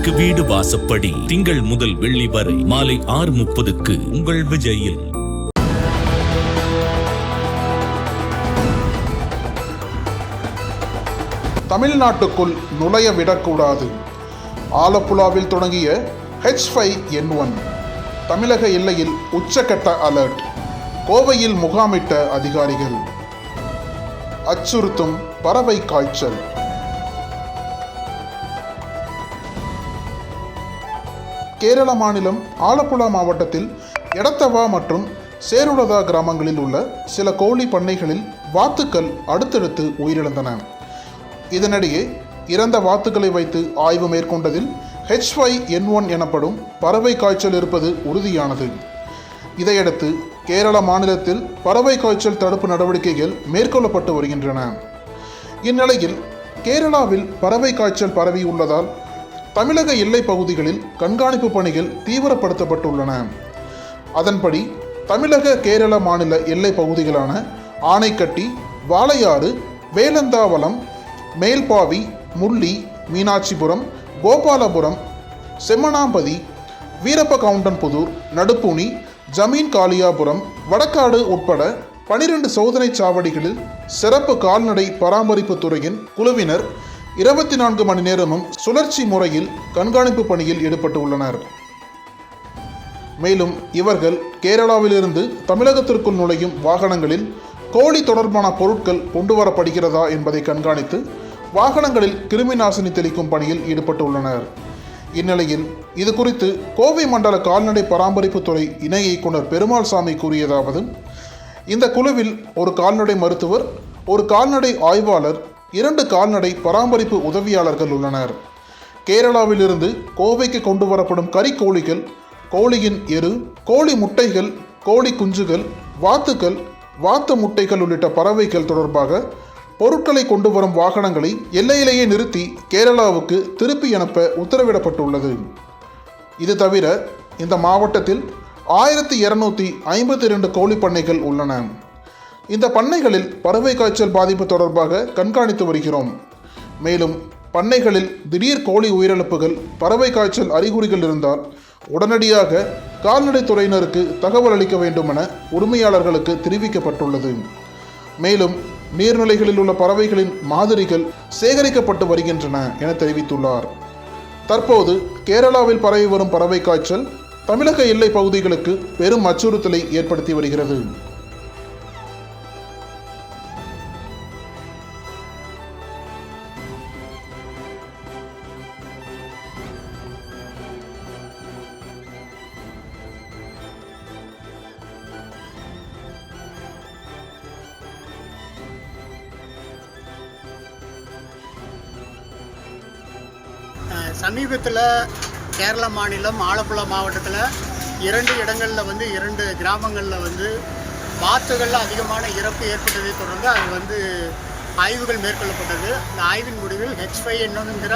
வீட்டுக்கு வீடு வாசப்படி. திங்கள் முதல் வெள்ளி வரை மாலை ஆறு முப்பதுக்கு உங்கள் விஜயில். தமிழ்நாட்டுக்குள் நுழைய விடக்கூடாது. ஆலப்புழாவில் தொடங்கிய ஹெச் ஃபைவ் என் ஒன் தமிழக எல்லையில் உச்சக்கட்ட அலர்ட் கோவையில் முகாமிட்ட அதிகாரிகள். அச்சுறுத்தும் பறவை காய்ச்சல். கேரள மாநிலம் ஆலப்புழா மாவட்டத்தில் எடத்தவா மற்றும் சேருடதா கிராமங்களில் உள்ள சில கோழி பண்ணைகளில் வாத்துக்கள் அடுத்தடுத்து உயிரிழந்தன. இதனிடையே இறந்த வாத்துக்களை வைத்து ஆய்வு மேற்கொண்டதில் ஹெச் ஃபைவ் என் ஒன் எனப்படும் பறவை காய்ச்சல் இருப்பது உறுதியானது. இதையடுத்து கேரள மாநிலத்தில் பறவை காய்ச்சல் தடுப்பு நடவடிக்கைகள் மேற்கொள்ளப்பட்டு வருகின்றன. இந்நிலையில் கேரளாவில் பறவை காய்ச்சல் பரவியுள்ளதால் தமிழக எல்லை பகுதிகளில் கண்காணிப்பு பணிகள் தீவிரப்படுத்தப்பட்டுள்ளன. அதன்படி தமிழக கேரள மாநில எல்லை பகுதிகளான ஆனைக்கட்டி வாளையாறு வேலந்தாவளம் மேல்பாவி முள்ளி மீனாட்சிபுரம் கோபாலபுரம் செம்மனாம்பதி வீரப்ப கவுண்டன்புதூர் நடுப்புனி ஜமீன் காளியாபுரம் வடக்காடு உட்பட பனிரெண்டு சோதனை சாவடிகளில் சிறப்பு கால்நடை பராமரிப்பு துறையின் குழுவினர் இருபத்தி நான்கு மணி நேரமும் சுழற்சி முறையில் கண்காணிப்பு பணியில் ஈடுபட்டு உள்ளனர் மேலும் இவர்கள் கேரளாவிலிருந்து தமிழகத்திற்குள் நுழையும் வாகனங்களில் கோழி தொடர்பான பொருட்கள் கொண்டு வரப்படுகிறதா என்பதை கண்காணித்து வாகனங்களில் கிருமி நாசினி தெளிக்கும் பணியில் ஈடுபட்டுள்ளனர். இந்நிலையில் இது குறித்து கோவை மண்டல கால்நடை பராமரிப்புத்துறை இணை இயக்குனர் பெருமாள் சாமி கூறியதாவது இந்த குழுவில் ஒரு கால்நடை மருத்துவர் ஒரு கால்நடை ஆய்வாளர் இரண்டு கால்நடை பராமரிப்பு உதவியாளர்கள் உள்ளனர். கேரளாவிலிருந்து கோவைக்கு கொண்டு வரப்படும் கறிக்கோழிகள் கோழியின் எரு கோழி முட்டைகள் கோழி குஞ்சுகள் வாத்துக்கள் வாத்து முட்டைகள் உள்ளிட்ட பறவைகள் தொடர்பாக பொருட்களை கொண்டு வரும் வாகனங்களை எல்லையிலேயே நிறுத்தி கேரளாவுக்கு திருப்பி அனுப்ப உத்தரவிடப்பட்டுள்ளது. இது தவிர இந்த மாவட்டத்தில் ஆயிரத்தி இரநூத்தி ஐம்பத்தி இரண்டு கோழி பண்ணைகள் உள்ளன. இந்த பண்ணைகளில் பறவை காய்ச்சல் பாதிப்பு தொடர்பாக கண்காணித்து வருகிறோம். மேலும் பண்ணைகளில் திடீர் கோழி உயிரிழப்புகள் பறவை காய்ச்சல் அறிகுறிகள் இருந்தால் உடனடியாக கால்நடைத்துறையினருக்கு தகவல் அளிக்க வேண்டும் என உரிமையாளர்களுக்கு தெரிவிக்கப்பட்டுள்ளது. மேலும் நீர்நிலைகளில் உள்ள பறவைகளின் மாதிரிகள் சேகரிக்கப்பட்டு வருகின்றன என தெரிவித்துள்ளார். தற்போது கேரளாவில் பரவி வரும் பறவை காய்ச்சல் தமிழக எல்லை பகுதிகளுக்கு பெரும் அச்சுறுத்தலை ஏற்படுத்தி வருகிறது. சமீபத்தில் கேரள மாநிலம் ஆலப்புழா மாவட்டத்தில் இரண்டு இடங்களில் வந்து இரண்டு கிராமங்களில் வந்து வாத்துகளில் அதிகமான இறப்பு ஏற்பட்டதை தொடர்ந்து அது வந்து ஆய்வுகள் மேற்கொள்ளப்பட்டது. அந்த ஆய்வின் முடிவில் ஹெச் ஃபைவ் என்னங்கிற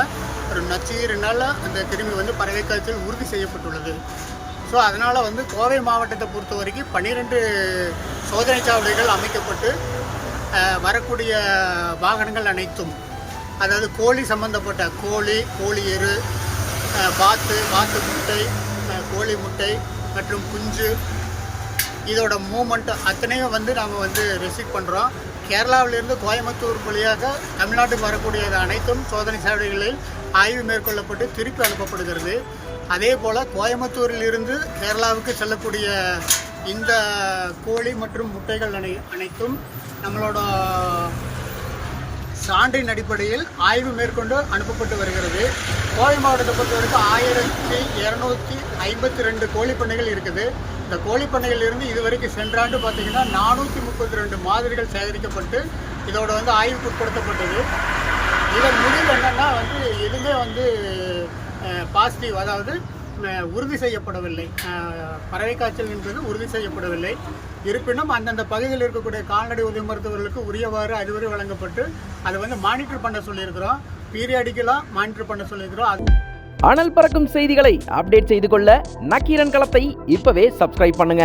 ஒரு நச்சுயிரினால் அந்த கிருமி வந்து பறவை காய்ச்சல் உறுதி செய்யப்பட்டுள்ளது. ஸோ அதனால் வந்து கோவை மாவட்டத்தை பொறுத்த வரைக்கும் பன்னிரெண்டு சோதனை சாவடிகள் அமைக்கப்பட்டு வரக்கூடிய வாகனங்கள் அனைத்தும் அதாவது கோழி சம்மந்தப்பட்ட கோழி கோழி எரு பாத்து வாத்து முட்டை கோழி முட்டை மற்றும் குஞ்சு. இதோட மூமெண்ட் அத்தனையும் வந்து நாம் வந்து ரிசீவ் பண்ணுறோம் கேரளாவிலிருந்து கோயம்புத்தூர் வழியாக தமிழ்நாட்டுக்கு வரக்கூடியது அனைத்தும் சோதனை சாவடிகளில் ஆய்வு மேற்கொள்ளப்பட்டு திருப்பி அனுப்பப்படுகிறது. அதே போல் கோயம்புத்தூரிலிருந்து கேரளாவுக்கு செல்லக்கூடிய இந்த கோழி மற்றும் முட்டைகள் அனை அனைத்தும் நம்மளோட சான்றின் அடிப்படையில் ஆய்வு மேற்கொண்டு அனுப்பப்பட்டு வருகிறது. கோவை மாவட்டத்தை பொறுத்தவரைக்கும் ஆயிரத்தி இரநூத்தி ஐம்பத்தி ரெண்டு கோழிப்பண்ணைகள் இருக்குது. இந்த கோழிப்பண்ணைகள் இருந்து இதுவரைக்கும் சென்ற ஆண்டு பார்த்தீங்கன்னா நானூற்றி முப்பத்தி ரெண்டு மாதிரிகள் சேகரிக்கப்பட்டு இதோட வந்து ஆய்வுக்கு உட்படுத்தப்பட்டது. இதன் முடிவு என்னென்னா வந்து எதுவுமே வந்து பாசிட்டிவ் அதாவது உறுதி செய்யப்படவில்லை. பறவை காய்ச்சல் என்பது உறுதி செய்யப்படவில்லை. இருப்பினும் அந்தந்த பகுதியில் இருக்கக்கூடிய கால்நடை உதவி மருத்துவர்களுக்கு உரியவாறு அறிவுரை வழங்கப்பட்டு அதை வந்து மானிட்டர் பண்ண சொல்லியிருக்கிறோம். பீரியாடிக்கலாக மானிட்டர் பண்ண சொல்லியிருக்கிறோம். அது அனல் பறக்கும் செய்திகளை அப்டேட் செய்து கொள்ள நக்கீரன் களத்தை இப்பவே சப்ஸ்கிரைப் பண்ணுங்க.